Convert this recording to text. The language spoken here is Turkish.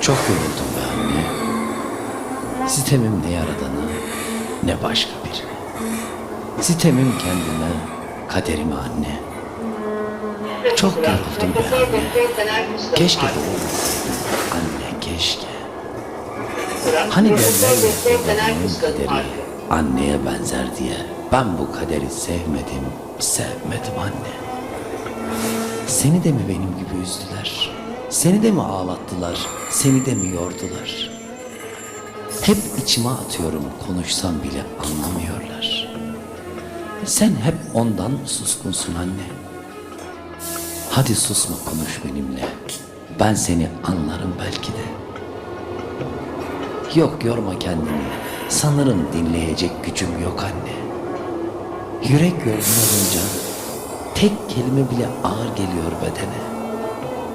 Çok yoruldum be anne. Sitemim ne yaradanı ne başka birine. Sitemim kendime, kaderime anne. Çok yoruldum be anne. Keşke olmasaydı. Anne keşke. Hani derler ya kaderi anneye benzer diye. Ben bu kaderi sevmedim, sevmedim anne. Seni de mi benim gibi üzdüler? Seni de mi ağlattılar? Seni de mi yordular? Hep içime atıyorum konuşsam bile anlamıyorlar. Sen hep ondan mı suskunsun anne? Hadi susma konuş benimle. Ben seni anlarım belki de. Yok yorma kendini. Sanırım dinleyecek gücüm yok anne. Yürek yorgun olunca tek kelime bile ağır geliyor bedene.